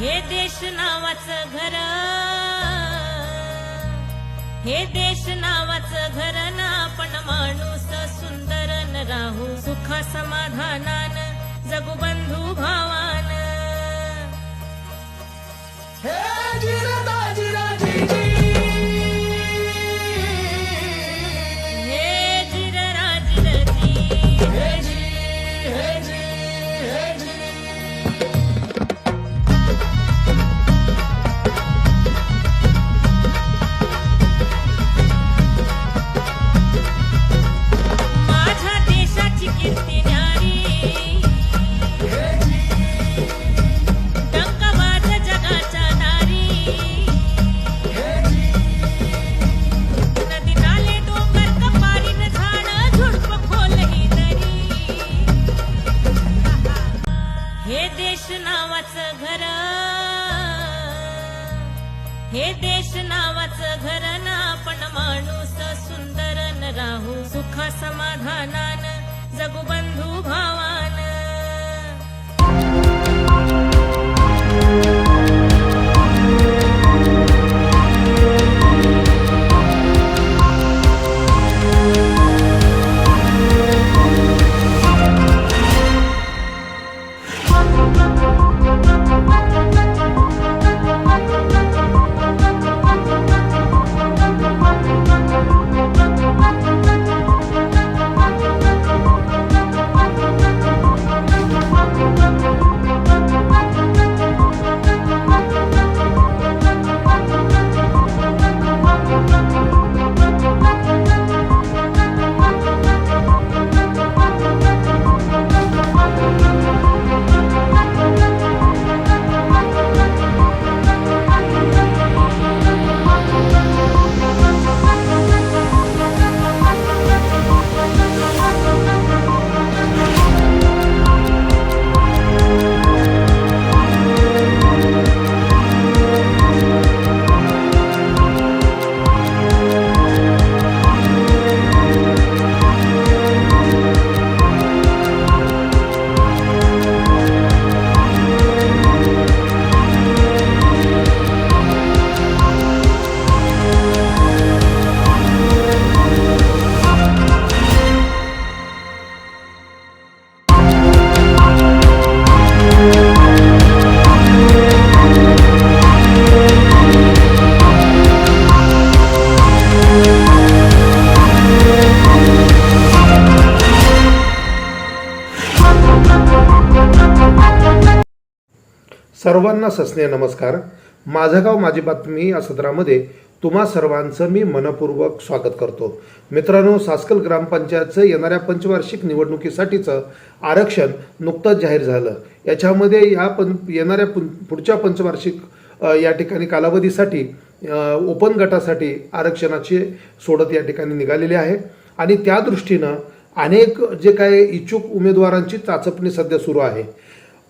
हे देश नावाचं घर हे देश नावाचं घर ना आपण माणूस सुंदर न राहू सुख समाधानान जगू बंधू भावान हे जिरदाजिराजी जी. जी। समाधानान जगू सर्वांना सस्ने नमस्कार. माझं गाव माझी बातमी या सत्रामध्ये तुम्हा सर्वांचं मी मनपूर्वक स्वागत करतो. मित्रांनो सासकल ग्रामपंचायतचं येणाऱ्या पंचवार्षिक निवडणुकीसाठीचं आरक्षण नुकतंच जाहीर झालं. याच्यामध्ये या पं येणाऱ्या पुढच्या पंचवार्षिक या ठिकाणी कालावधीसाठी ओपन गटासाठी आरक्षणाची सोडत या ठिकाणी निघालेली आहे. आणि त्या दृष्टीनं अनेक जे काय इच्छुक उमेदवारांची चाचपणी सध्या सुरू आहे.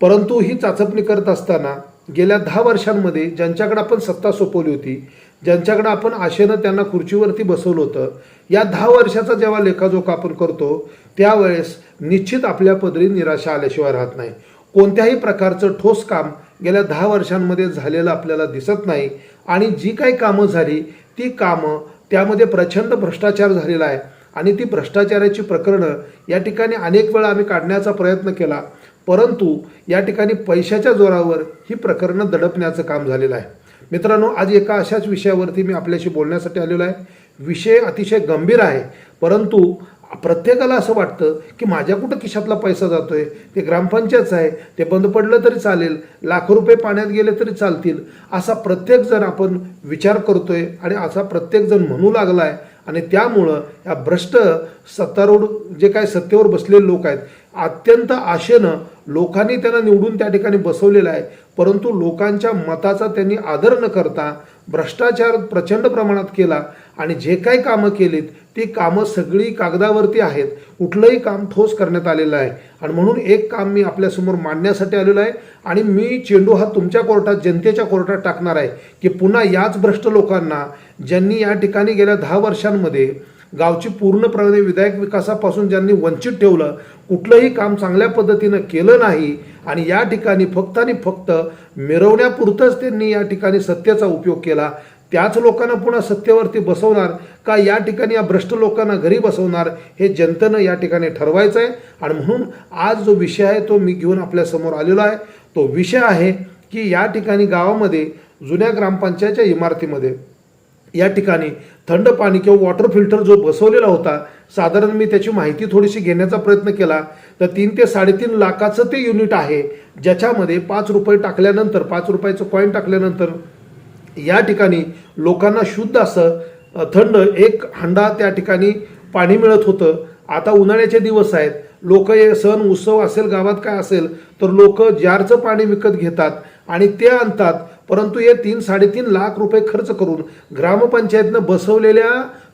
परंतु ही चाचपणी करत असताना गेल्या दहा वर्षांमध्ये ज्यांच्याकडे आपण सत्ता सोपवली होती ज्यांच्याकडे आपण आशेनं त्यांना खुर्चीवरती बसवलं होतं या दहा वर्षाचा जेव्हा लेखाजोखा आपण करतो त्यावेळेस निश्चित आपल्या पदरी निराशा आल्याशिवाय राहत नाही. कोणत्याही प्रकारचं ठोस काम गेल्या दहा वर्षांमध्ये झालेलं आपल्याला दिसत नाही आणि जी काही कामं झाली ती कामं त्यामध्ये प्रचंड भ्रष्टाचार झालेला आहे आणि ती भ्रष्टाचाराची प्रकरणं या ठिकाणी अनेक वेळा आम्ही काढण्याचा प्रयत्न केला. परंतु या ठिकाणी पैशाच्या जोरावर ही प्रकरणं दडपण्याचं काम झालेलं आहे. मित्रांनो आज एका अशाच विषयावरती मी आपल्याशी बोलण्यासाठी आलेलो आहे. विषय अतिशय गंभीर आहे परंतु प्रत्येकाला असं वाटतं की माझ्या कुठं खिशातला पैसा जातो आहे ते ग्रामपंचायतचं आहे ते बंद पडलं तरी चालेल लाखो रुपये पाण्यात गेले तरी चालतील असा प्रत्येकजण आपण विचार करतो आहे आणि असा प्रत्येकजण म्हणू लागला आहे आणि त्यामुळं या भ्रष्ट सत्तारूढ जे काय सत्तेवर बसलेले लोक आहेत अत्यंत आशेनं लोकांनी त्यांना निवडून त्या ठिकाणी बसवलेलं आहे. परंतु लोकांच्या मताचा त्यांनी आदर न करता भ्रष्टाचार प्रचंड प्रमाणात केला आणि जे काही कामं केलीत ती कामं सगळी कागदावरती आहेत. कुठलंही काम ठोस करण्यात आलेलं आहे. आणि म्हणून एक काम मी आपल्यासमोर मांडण्यासाठी आलेलो आहे आणि मी चेंडू हा तुमच्या कोर्टात जनतेच्या कोर्टात टाकणार आहे की पुन्हा याच भ्रष्ट लोकांना ज्यांनी या ठिकाणी गेल्या दहा वर्षांमध्ये गावची पूर्णप्रमाणे विधायक विकासापासून ज्यांनी वंचित ठेवलं कुठलंही काम चांगल्या पद्धतीनं केलं नाही आणि या ठिकाणी फक्त आणि फक्त मिरवण्यापुरतंच त्यांनी या ठिकाणी सत्तेचा उपयोग केला त्याच लोकांना पुन्हा सत्तेवरती बसवणार का या ठिकाणी या भ्रष्ट लोकांना घरी बसवणार हे जनतेनं या ठिकाणी ठरवायचं आहे आणि म्हणून आज जो विषय आहे तो मी घेऊन आपल्यासमोर आलेलो आहे. तो विषय आहे की या ठिकाणी गावामध्ये जुन्या ग्रामपंचायतच्या इमारतीमध्ये या ठिकाणी थंड पाणी किंवा वॉटर फिल्टर जो बसवलेला होता साधारण मी त्याची माहिती थोडीशी घेण्याचा प्रयत्न केला. तर तीन ते साडेतीन लाखाचं ते युनिट आहे ज्याच्यामध्ये पाच रुपये टाकल्यानंतर पाच रुपयाचं कॉईन टाकल्यानंतर या ठिकाणी लोकांना शुद्ध असं थंड एक हंडा त्या ठिकाणी पाणी मिळत होतं. आता उन्हाळ्याचे दिवस आहेत. लोक हे सण उत्सव असेल गावात काय असेल तर लोक जारचं पाणी विकत घेतात आणि ते आणतात परंतु हे तीन साडेतीन लाख रुपये खर्च करून ग्रामपंचायतनं बसवलेल्या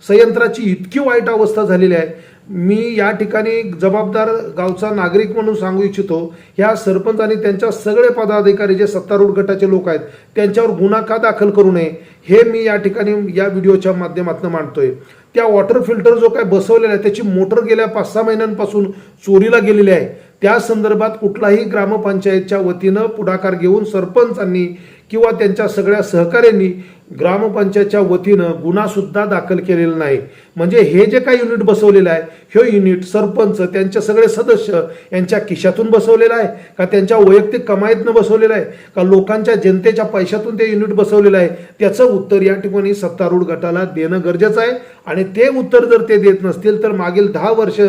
संयंत्राची इतकी वाईट अवस्था झालेली आहे. मी या ठिकाणी जबाबदार गावचा नागरिक म्हणून सांगू इच्छितो ह्या सरपंच आणि त्यांच्या सगळे पदाधिकारी जे सत्तारूढ गटाचे लोक आहेत त्यांच्यावर गुन्हा का दाखल करू नये हे मी या ठिकाणी या व्हिडिओच्या माध्यमातून मांडतोय. त्या वॉटर फिल्टर जो काय बसवलेला आहे त्याची मोटर गेल्या पाच सहा महिन्यांपासून चोरीला गेलेली आहे. त्या संदर्भात कुठलाही ग्रामपंचायतच्या वतीनं पुढाकार घेऊन सरपंचांनी किंवा त्यांच्या सगळ्या सहकाऱ्यांनी ग्रामपंचायतच्या वतीनं गुन्हासुद्धा दाखल केलेला नाही. म्हणजे हे जे काही युनिट बसवलेलं आहे हे युनिट सरपंच त्यांचे सगळे सदस्य यांच्या खिशातून बसवलेलं आहे का त्यांच्या वैयक्तिक कमाईतनं बसवलेलं आहे का लोकांच्या जनतेच्या पैशातून ते युनिट बसवलेलं आहे? त्याचं उत्तर या ठिकाणी सत्तारूढ गटाला देणं गरजेचं आहे. आणि ते उत्तर जर ते देत नसतील तर मागील दहा वर्ष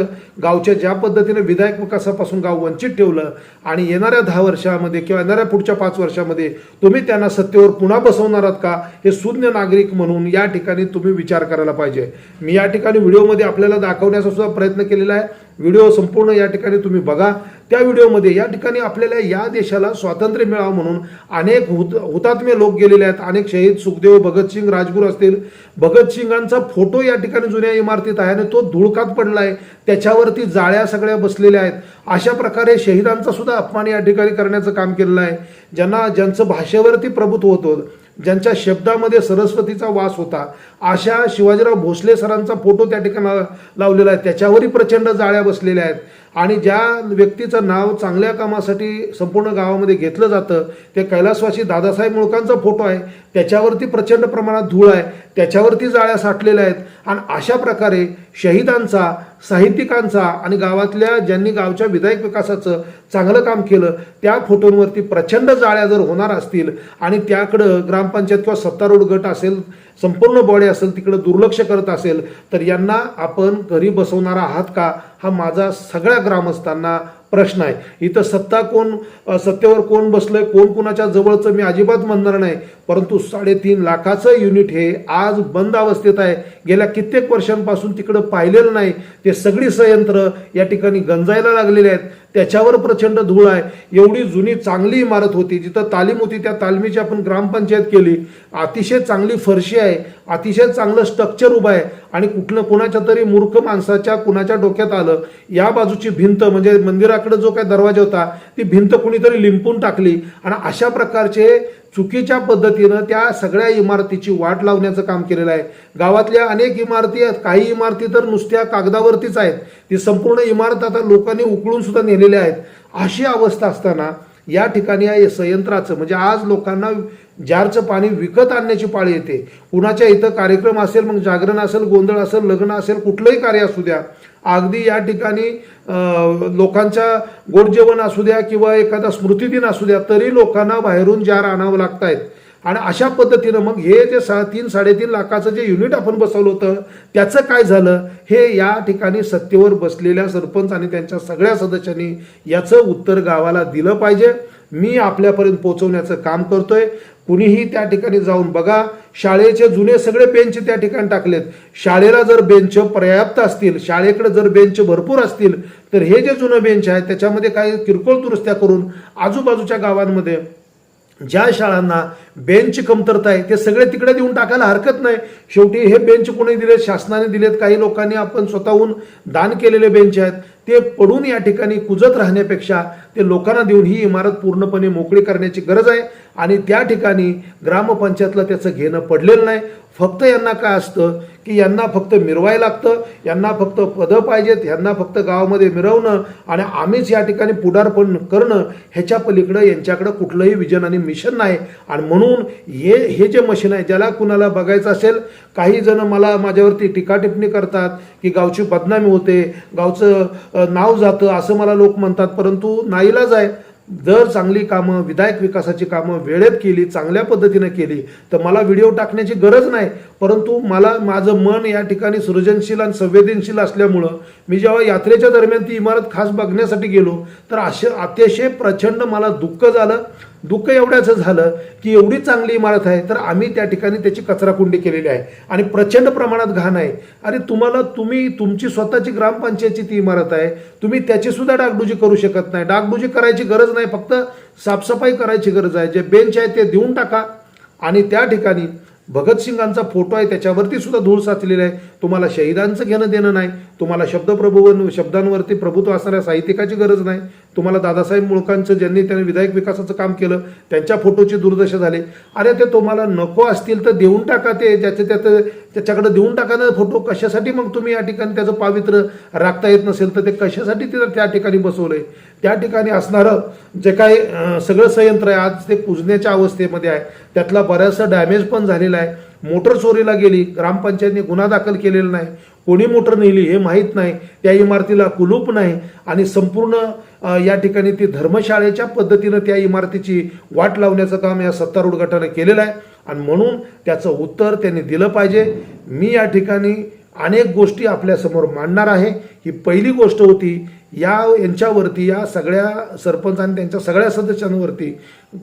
गावच्या ज्या पद्धतीने विधायक विकासापासून गाव वंचित ठेवलं आणि येणाऱ्या दहा वर्षामध्ये किंवा येणाऱ्या पुढच्या पाच वर्षामध्ये तुम्ही त्यांना सत्तेवर पुन्हा बसवणार आहात का हे शून्य नागरिक म्हणून या ठिकाणी तुम्ही विचार करायला पाहिजे. मी या ठिकाणी व्हिडिओमध्ये आपल्याला दाखवण्याचा सुद्धा प्रयत्न केलेला आहे. व्हिडिओ संपूर्ण या ठिकाणी तुम्ही बघा. त्या व्हिडिओमध्ये या ठिकाणी आपल्याला या देशाला स्वातंत्र्य मिळावं म्हणून अनेक हुत हुतात्मे लोक गेलेले आहेत. अनेक शहीद सुखदेव भगतसिंग राजगुरू असतील. भगतसिंगांचा फोटो या ठिकाणी जुन्या इमारतीत आहे आणि तो धुळकात पडला आहे. त्याच्यावरती जाळ्या सगळ्या बसलेल्या आहेत. अशा प्रकारे शहीदांचा सुद्धा अपमान या ठिकाणी करण्याचं काम केलेलं आहे. ज्यांना ज्यांचं भाषेवरती प्रभुत्व होतं. ज्यांच्या शब्दामध्ये सरस्वतीचा वास होता अशा शिवाजीराव भोसले सरांचा फोटो त्या ठिकाणी लावलेला आहे. त्याच्यावरही प्रचंड जाळ्या बसलेल्या आहेत. आणि ज्या व्यक्तीचं नाव चांगल्या कामासाठी संपूर्ण गावामध्ये घेतलं जातं ते कैलासवासी दादासाहेब मुळकांचा फोटो आहे. त्याच्यावरती प्रचंड प्रमाणात धूळ आहे. त्याच्यावरती जाळ्या साठलेल्या आहेत. आणि अशा प्रकारे शहीदांचा साहित्यिकांचा आणि गावातल्या ज्यांनी गावच्या विधायक विकासाचं चांगलं काम केलं त्या फोटोंवरती प्रचंड जाळ्या जर होणार असतील आणि त्याकडं ग्रामपंचायत किंवा सत्तारूढ गट असेल संपूर्ण बॉडी असेल तिकडं दुर्लक्ष करत असेल तर यांना आपण घरी बसवणारा आहात का हा माझा सगळ्या ग्रामस्थांना प्रश्न आहे. इथं सत्ता कोण सत्तेवर कोण बसलंय कोण कुणाच्या जवळचं मी अजिबात म्हणणार नाही. परंतु साडेतीन लाखाचं युनिट हे आज बंद अवस्थेत आहे. गेल्या कित्येक वर्षांपासून तिकडं पाहिलेलं नाही. ते सगळी संयंत्र या ठिकाणी गंजायला लागलेले आहेत. त्याच्यावर प्रचंड धूळ आहे. एवढी जुनी चांगली इमारत होती जिथं तालीम होती त्या तालमीची आपण ग्रामपंचायत केली. अतिशय चांगली फरशी आहे. अतिशय चांगलं स्ट्रक्चर उभं आहे. आणि कुठलं कुणाच्या तरी मूर्ख माणसाच्या कुणाच्या डोक्यात आलं या बाजूची भिंत म्हणजे मंदिराकडे जो काय दरवाजा होता ती भिंत कुणीतरी लिंपून टाकली. आणि अशा प्रकारचे चुकीच्या पद्धतीनं त्या सगळ्या इमारतीची वाट लावण्याचं काम केलेलं आहे. गावातल्या अनेक इमारती आहेत. काही इमारती तर नुसत्या कागदावरतीच आहेत. ती संपूर्ण इमारत आता लोकांनी उकळून सुद्धा नेलेल्या आहेत. अशी अवस्था असताना या ठिकाणी या संयंत्राचं म्हणजे आज लोकांना जारचं पाणी विकत आणण्याची पाळी येते. कुणाच्या इथं कार्यक्रम असेल मग जागरण असेल गोंधळ असेल लग्न असेल कुठलंही कार्य असू द्या. अगदी या ठिकाणी लोकांच्या गोड जेवण असू द्या किंवा एखादा स्मृतिदिन असू द्या तरी लोकांना बाहेरून जार आणावं लागत आहेत आणि अशा पद्धतीनं मग हे जे सा तीन साडेतीन लाखाचं जे युनिट आपण बसवलं होतं त्याचं काय झालं? हे या ठिकाणी सत्तेवर बसलेल्या सरपंच आणि त्यांच्या सगळ्या सदस्यांनी याचं उत्तर गावाला दिलं पाहिजे. मी आपल्यापर्यंत पोहोचवण्याचं काम करतोय. कुणीही त्या ठिकाणी जाऊन बघा. शाळेचे जुने सगळे बेंच त्या ठिकाणी टाकलेत. शाळेला जर बेंच पर्याप्त असतील शाळेकडे जर बेंच भरपूर असतील तर हे जे जुनं बेंच आहे त्याच्यामध्ये काही किरकोळ दुरुस्त्या करून आजूबाजूच्या गावांमध्ये ज्या शाळांना बेंच कमतरता आहे ते सगळे तिकडे देऊन टाकायला हरकत नाही. शेवटी हे बेंच कोणी दिलेत? शासनाने दिलेत. काही लोकांनी आपण स्वतःहून दान केलेले बेंच आहेत. ते पडून या ठिकाणी कुजत राहण्यापेक्षा ते लोकांना देऊन ही इमारत पूर्णपणे मोकळी करण्याची गरज आहे. आणि त्या ठिकाणी ग्रामपंचायतला त्याचं घेणं पडलेलं नाही. फक्त यांना काय असतं? की यांना फक्त मिरवायला लागतं यांना फक्त पदं पाहिजेत यांना फक्त गावामध्ये मिरवणं आणि आम्हीच या ठिकाणी पुढारपण करणं ह्याच्या पलीकडं यांच्याकडं कुठलंही विजन आणि मिशन नाही. आणि म्हणून हे हे जे मशीन आहे ज्याला कुणाला बघायचं असेल काही जण मला माझ्यावरती टीकाटिपणी करतात की गावची बदनामी होते गावचं नाव जातं असं मला लोक म्हणतात परंतु नाईलाज आहे. जर चांगली कामं विधायक विकासाची कामं वेळेत केली चांगल्या पद्धतीनं केली तर मला व्हिडिओ टाकण्याची गरज नाही. परंतु मला माझं मन या ठिकाणी सृजनशील आणि संवेदनशील असल्यामुळं मी जेव्हा यात्रेच्या दरम्यान ती इमारत खास बघण्यासाठी गेलो तर असे अतिशय प्रचंड मला दुःख झालं. दुःख एवढ्याचं झालं की एवढी चांगली इमारत आहे तर आम्ही त्या ठिकाणी त्याची कचराकुंडी केलेली आहे. आणि प्रचंड प्रमाणात घाण आहे. अरे तुम्हाला तुम्ही तुमची स्वतःची ग्रामपंचायतची ती इमारत आहे. तुम्ही त्याचीसुद्धा डागडुजी करू शकत नाही. डागडुजी करायची गरज नाही. फक्त साफसफाई करायची गरज आहे. जे बेंच आहे ते देऊन टाका. आणि त्या ठिकाणी भगतसिंगांचा फोटो आहे त्याच्यावरती सुद्धा धूळ साचलेला आहे. तुम्हाला शहीदांचं घेणं देणं नाही. तुम्हाला शब्दप्रभू शब्दांवरती प्रभुत्व असणाऱ्या साहित्यिकाची गरज नाही. तुम्हाला दादासाहेब मुळकांचं ज्यांनी त्याने विधायक विकासाचं काम केलं त्यांच्या फोटोची दुर्दशा झाली. अरे ते तुम्हाला नको असतील तर देऊन टाका ते. ज्याचे त्यात त्याच्याकडे देऊन टाका ना फोटो कशासाठी मग तुम्ही या ठिकाणी त्याचं पावित्र्य राखता येत नसेल तर ते कशासाठी तिथं त्या ठिकाणी बसवलं आहे त्या ठिकाणी असणारं जे काही सगळं संयंत्र आहे आज ते कुजण्याच्या अवस्थेमध्ये आहे. त्यातला बऱ्याचसा डॅमेज पण झालेला आहे. मोटर चोरीला गेली ग्रामपंचायतने गुन्हा दाखल केलेला नाही. कोणी मोटर नेली हे माहीत नाही. त्या इमारतीला कुलूप नाही. आणि संपूर्ण या ठिकाणी ती धर्मशाळेच्या पद्धतीनं त्या इमारतीची वाट लावण्याचं काम या सत्तारूढ गटाने केलेलं आहे. आणि म्हणून त्याचं उत्तर त्यांनी दिलं पाहिजे. मी या ठिकाणी अनेक गोष्टी आपल्यासमोर मांडणार आहे. ही पहिली गोष्ट होती या यांच्यावरती या सगळ्या सरपंच आणि त्यांच्या सगळ्या सदस्यांवरती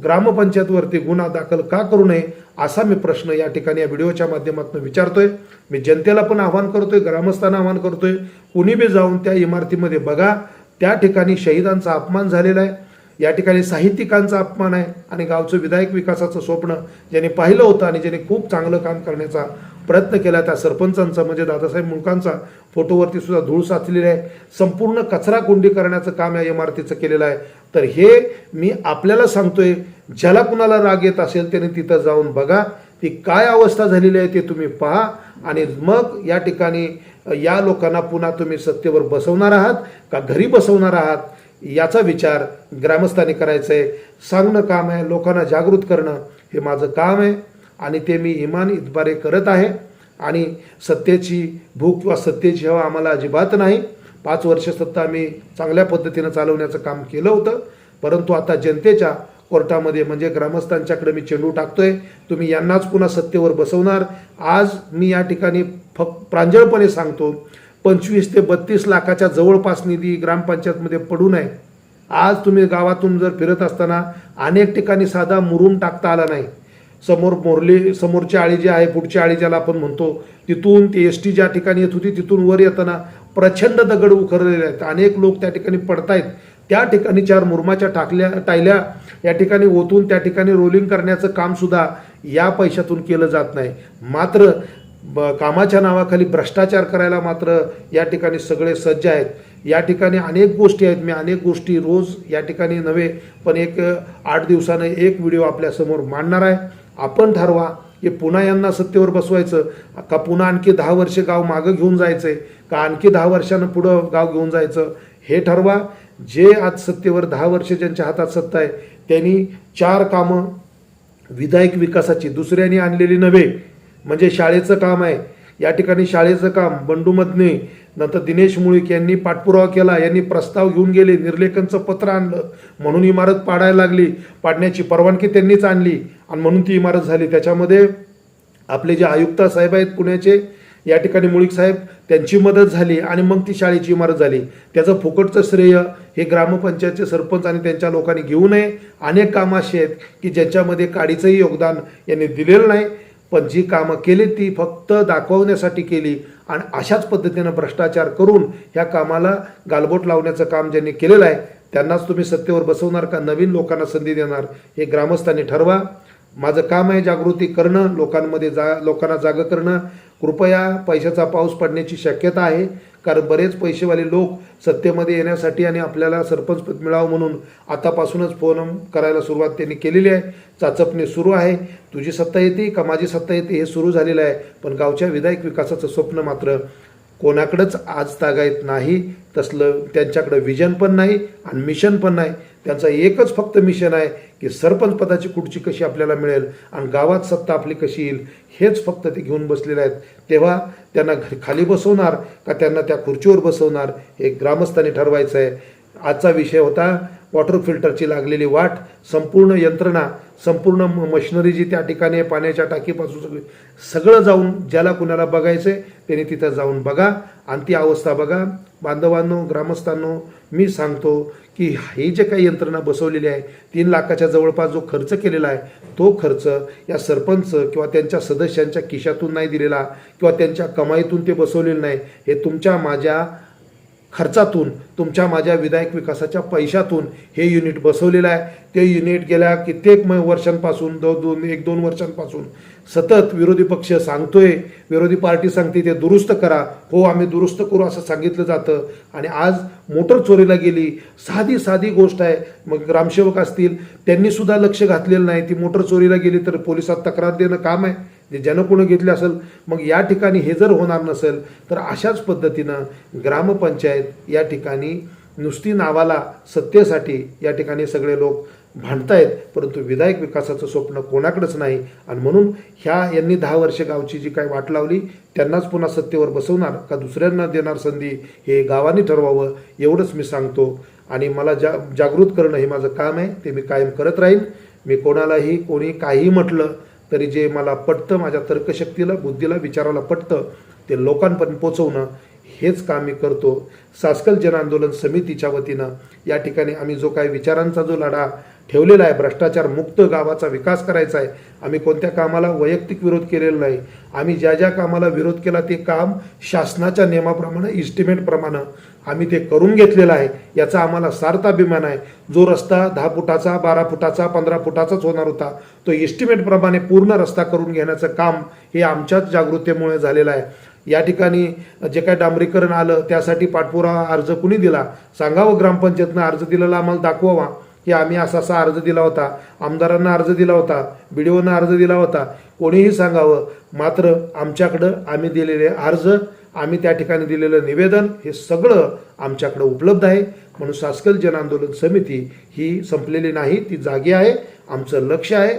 ग्रामपंचायतवरती गुन्हा दाखल का करू नये असा मी प्रश्न या ठिकाणी या व्हिडिओच्या माध्यमातून विचारतोय. मी जनतेला पण आवाहन करतोय ग्रामस्थांना आवाहन करतोय. कुणी बी जाऊन त्या इमारतीमध्ये बघा. त्या ठिकाणी शहीदांचा अपमान झालेला आहे. या ठिकाणी साहित्यिकांचा अपमान आहे. आणि गावचं विधायक विकासाचं स्वप्न ज्यांनी पाहिलं होतं आणि ज्यांनी खूप चांगलं काम करण्याचा प्रयत्न केला त्या सरपंचांचा म्हणजे दादासाहेब मुळकांचा. फोटोवरती सुद्धा धूळ साचलेली आहे. संपूर्ण कचरा कोंडी करण्याचं काम या इमारतीचं केलेलं आहे. तर हे मी आपल्याला सांगतोय ज्याला कुणाला राग येत असेल त्याने तिथं जाऊन बघा. ती काय अवस्था झालेली आहे ते तुम्ही पहा. आणि मग या ठिकाणी या लोकांना पुन्हा तुम्ही सत्तेवर बसवणार आहात का घरी बसवणार आहात याचा विचार ग्रामस्थांनी करायचा आहे. सांगणं काम आहे लोकांना जागृत करणं हे माझं काम आहे. आणि ते मी इमान इतबारे करत आहे. आणि सत्तेची भूक किंवा सत्तेची हवा आम्हाला अजिबात नाही. पाच वर्ष सत्ता आम्ही चांगल्या पद्धतीनं चालवण्याचं काम केलं होतं. परंतु आता जनतेच्या कोर्टामध्ये म्हणजे ग्रामस्थांच्याकडे मी चेंडू टाकतोय. तुम्ही यांनाच पुन्हा सत्तेवर बसवणार. आज मी या ठिकाणी फक्त प्रांजळपणे सांगतो पंचवीस ते बत्तीस लाखाच्या जवळपास निधी ग्रामपंचायतमध्ये पडू नये. आज तुम्ही गावातून जर फिरत असताना अनेक ठिकाणी साधा मुरूम टाकता आला नाही. समोर मोरली समोरची आळी जी आहे पुढची आळी ज्याला आपण म्हणतो तिथून ती एस टी ज्या ठिकाणी येत होती तिथून वर येताना प्रचंड दगड उखरलेले आहेत. अनेक लोक त्या ठिकाणी पडतायत. त्या ठिकाणी चार मुरमाच्या टाकल्या टायल्या या ठिकाणी ओतून त्या ठिकाणी रोलिंग करण्याचं काम सुद्धा या पैशातून केलं जात नाही. मात्र ब कामाच्या नावाखाली भ्रष्टाचार करायला मात्र या ठिकाणी सगळे सज्ज आहेत. या ठिकाणी अनेक गोष्टी आहेत. मी अनेक गोष्टी रोज या ठिकाणी नव्हे पण एक आठ दिवसानं एक व्हिडिओ आपल्यासमोर मांडणार आहे. आपण ठरवा. की पुन्हा यांना सत्तेवर बसवायचं. का पुन्हा आणखी दहा वर्षे गाव मागं घेऊन जायचंय? का आणखी दहा वर्षानं पुढं गाव घेऊन जायचं? हे ठरवा. जे आज सत्तेवर दहा वर्षे ज्यांच्या हातात सत्ता आहे त्यांनी चार कामं विधायक विकासाची दुसऱ्याने आणलेली नव्हे. म्हणजे शाळेचं काम आहे. या ठिकाणी शाळेचं काम बंडू मदने नंतर दिनेश मुळीक यांनी पाठपुरावा केला यांनी प्रस्ताव घेऊन गेले निर्लेखनचं पत्र आणलं म्हणून इमारत पाडायला लागली पाडण्याची परवानगी त्यांनीच आणली. आणि म्हणून ती इमारत झाली. त्याच्यामध्ये आपले जे आयुक्त साहेब आहेत पुण्याचे या ठिकाणी मुळीक साहेब त्यांची मदत झाली आणि मग ती शाळेची इमारत झाली. त्याचं फुकटचं श्रेय हे ग्रामपंचायतचे सरपंच आणि त्यांच्या लोकांनी घेऊ नये. अनेक कामं अशी आहेत की ज्यांच्यामध्ये काडीचंही योगदान यांनी दिलेलं नाही. पण जी कामं केली ती फक्त दाखवण्यासाठी केली आणि अशाच पद्धतीनं भ्रष्टाचार करून ह्या कामाला गालबोट लावण्याचं काम ज्यांनी केलेलं आहे त्यांनाच तुम्ही सत्तेवर बसवणार का? नवीन लोकांना संधी देणार हे ग्रामस्थांनी ठरवा. माझं काम आहे जागृती करणं लोकांमध्ये जा लोकांना जागं करणं. कृपया पैशाचा पाऊस पडण्याची शक्यता आहे कारण बरेच पैसेवाले लोक सत्तेमध्ये येण्यासाठी आणि आपल्याला सरपंच पद मिळावं म्हणून आतापासूनच फोन करायला सुरुवात त्यांनी केलेली आहे. चाचपणी सुरू आहे. तुझी सत्ता येते का माझी सत्ता येते हे सुरू झालेलं आहे. पण गावच्या विधायक विकासाचं स्वप्न मात्र कोणाकडंच आज तागायत नाही. तसलं त्यांच्याकडं विजन पण नाही आणि मिशन पण नाही. त्यांचं एकच फक्त मिशन आहे की सरपंच पदाची खुर्ची कशी आपल्याला मिळेल आणि गावात सत्ता आपली कशी येईल हेच फक्त ते घेऊन बसलेले आहेत. तेव्हा त्यांना खाली बसवणार का त्यांना त्या खुर्चीवर बसवणार हे ग्रामस्थांनी ठरवायचं आहे आजचा विषय होता वॉटर फिल्टरची लागलेली वाट संपूर्ण यंत्रणा संपूर्ण म- मशिनरी जी त्या ठिकाणी पाण्याच्या टाकीपासून सगळी सगळं जाऊन ज्याला कुणाला बघायचं आहे त्याने तिथं जाऊन बघा. आणि ती अवस्था बघा. बांधवांनो ग्रामस्थांनो मी सांगतो की ही जे काही यंत्रणा बसवलेली आहे तीन लाखाच्या जवळपास जो खर्च केलेला आहे तो खर्च या सरपंच किंवा त्यांच्या सदस्यांच्या खिशातून नाही दिलेला किंवा त्यांच्या कमाईतून ते बसवलेलं नाही हे तुमच्या माझ्या खर्चातून तुमच्या माझ्या विधायक विकासाच्या पैशातून हे युनिट बसवलेलं आहे. ते युनिट गेल्या कित्येक म वर्षांपासून दो दोन एक दोन वर्षांपासून सतत विरोधी पक्ष सांगतोय. विरोधी पार्टी सांगते ते दुरुस्त करा. हो आम्ही दुरुस्त करू असं सांगितलं जातं. आणि आज मोटर चोरीला गेली. साधी साधी गोष्ट आहे. मग ग्रामसेवक असतील त्यांनीसुद्धा लक्ष घातलेलं नाही. ती मोटर चोरीला गेली तर पोलिसात तक्रार देणं काम आहे. जे ज्यानं घेतले असेल मग या ठिकाणी हे जर होणार नसेल तर अशाच पद्धतीनं ग्रामपंचायत या ठिकाणी नुसती नावाला सत्तेसाठी या ठिकाणी सगळे लोक भांडतायत परंतु विधायक विकासाचं स्वप्न कोणाकडेच नाही. आणि म्हणून ह्या यांनी दहा वर्ष गावची जी काही वाट लावली त्यांनाच पुन्हा सत्तेवर बसवणार का दुसऱ्यांना देणार संधी हे गावाने ठरवावं एवढंच मी सांगतो. आणि मला जा जागृत करणं हे माझं काम आहे ते मी कायम करत राहीन. मी कोणालाही कोणी काहीही म्हटलं तरी जे मला पटतं माझ्या तर्कशक्तीला बुद्धीला विचाराला पटतं ते लोकांपर्यंत पोचवणं हेच काम मी करतो. सासकल जन आंदोलन समितीच्या वतीनं या ठिकाणी आम्ही जो काही विचारांचा जो लढा ठेवलेला आहे भ्रष्टाचार मुक्त गावाचा विकास करायचा आहे आम्ही कोणत्या कामाला वैयक्तिक विरोध केलेला नाही आम्ही ज्या ज्या कामाला विरोध केला ते काम शासनाच्या नियमाप्रमाणे इस्टिमेटप्रमाणे आम्ही ते करून घेतलेलं आहे. याचा आम्हाला सार्थ अभिमान आहे. जो रस्ता दहा फुटाचा बारा फुटाचा पंधरा फुटाचाच होणार होता तो इस्टिमेटप्रमाणे पूर्ण रस्ता करून घेण्याचं काम हे आमच्याच जागृतीमुळे झालेलं आहे. या ठिकाणी जे काय डांबरीकरण आलं त्यासाठी पाठपुरावा अर्ज कुणी दिला? सांगावं ग्रामपंचायतनं अर्ज दिलेला आम्हाला दाखवावा. की आम्ही असा असा अर्ज दिला होता. आमदारांना अर्ज दिला होता. बी अर्ज दिला होता. कोणीही सांगावं. मात्र आमच्याकडं आम्ही दिलेले अर्ज आम्ही त्या ठिकाणी दिलेलं निवेदन हे सगळं आमच्याकडं उपलब्ध आहे. म्हणून सासकल जन आंदोलन समिती ही संपलेली नाही ती जागी आहे. आमचं लक्ष आहे.